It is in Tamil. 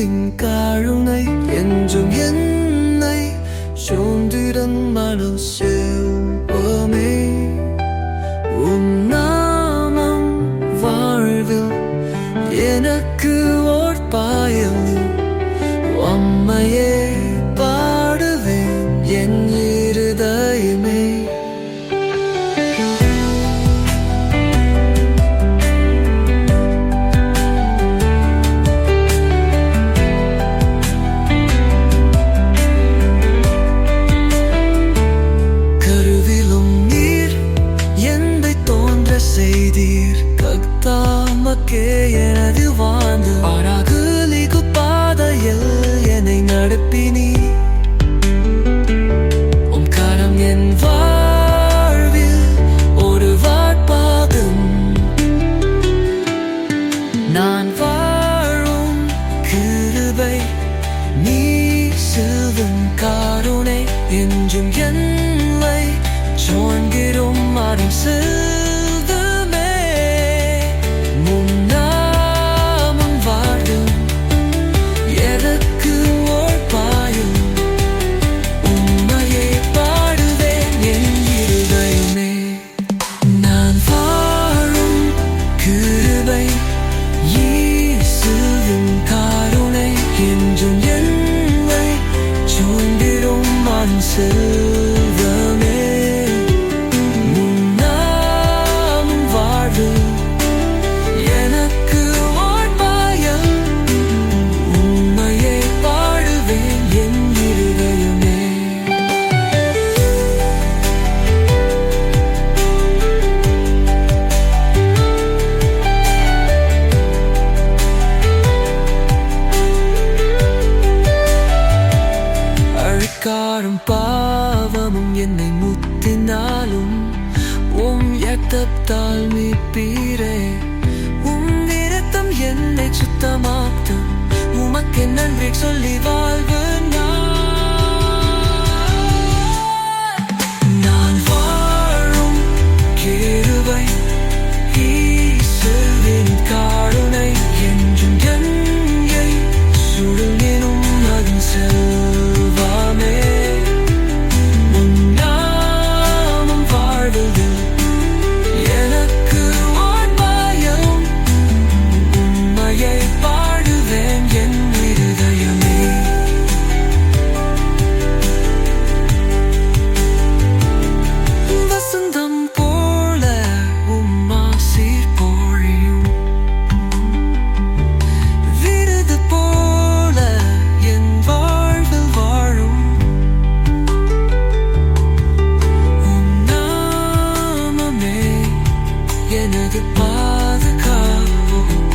இயேசுவின் காருணை என்றும் என்னை சோந்திரன் மனு செல்வமே உம் நாமம் வாழ்வில் எனக்கு தாமக்கே எனது வாழ்ந்து. அழகுலிகு பாதையில் என்னை நடப்பினி உம் கரம் என் வாழ்வில் ஒரு வாட்பாகும். நான் வாழும் கிருபை நீ செல்வம் காருணை என்றும் என்னை சோன்கிறோம் மாறும் செல்வமே 万次 அழுக்காரும் பாவமும் என்னை முத்தினாலும் உம் எத்தத்தால் மீட்பீரே. உம் நிறத்தம் என்னை சுத்தமாக்கும். உமக்கு நன்றி சொல்லி வாழ்வு நான். வாழும் கிருபை இயேசுவின் காருணை. the other